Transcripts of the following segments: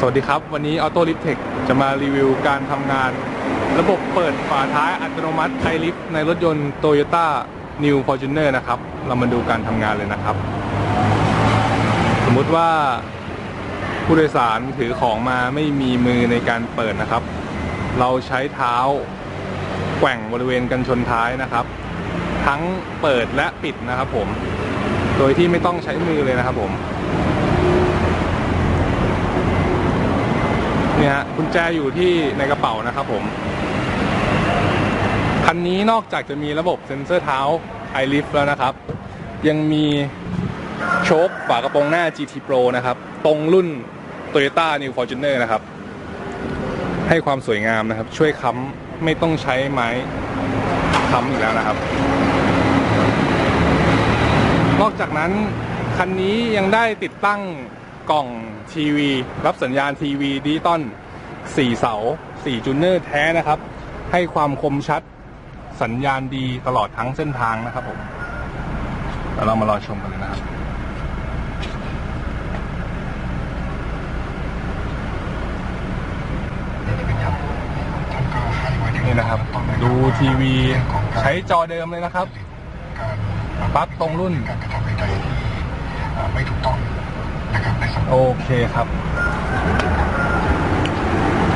สวัสดีครับ วันนี้ Auto Lift Tech จะมารีวิวการทำงาน ระบบเปิดฝาท้ายอัตโนมัติไ i ลิฟในรถยนต์ Toyota New Fortuner นะครับ เรามาดูการทำงานเลยนะครับ สมมติว่าผู้โดยสารถือของมาไม่มีมือในการเปิดนะครับ เราใช้เท้าแกว่งบริเวณกันชนท้ายนะครับ ทั้งเปิดและปิดนะครับผม โดยที่ไม่ต้องใช้มือเลยนะครับผม เนี่ย ฮะกุญแจอยู่ที่ในกระเป๋านะครับผม คันนี้นอกจากจะมีระบบเซ็นเซอร์เท้า i l i f t แล้วนะครับ ยังมีโชคฝากระโปรงหน้า GT Pro นะครับ ตรงรุ่น Toyota New Fortuner นะครับ ให้ความสวยงามนะครับ ช่วยค้ำไม่ต้องใช้ไม้ค้ำอีกแล้วนะครับ นอกจากนั้นคันนี้ยังได้ติดตั้ง กล่องทีวี รับสัญญาณทีวีดิจิตอล4 เสา 4 จูเนอร์แท้นะครับ ให้ความคมชัดสัญญาณดีตลอดทั้งเส้นทางนะครับผมแล้วเรามารอชมกันเลยนะครับ นี่นะครับ ดูทีวีใช้จอเดิมเลยนะครับปลั๊กตรงรุ่นการกระทำใดๆที่ไม่ถูกต้อง นะครับนสังคมโอเคครับ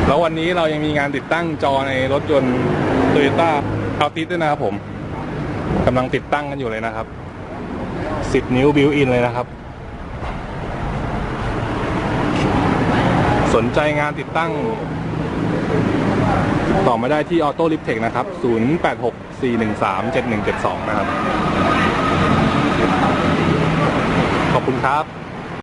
แล้ววันนี้เรายังมีงานติดตั้งจอในรถยนต์ Toyota c a l t i s ด้วยนะครับผมกำลังติดตั้งกันอยู่เลยนะครับ 10 นิ้วบิวอินเลยนะครับ สนใจงานติดตั้งต่อมาได้ที่ Auto l i f t e c h นะครับ 0864137172 นะครับ ขอบคุณครับ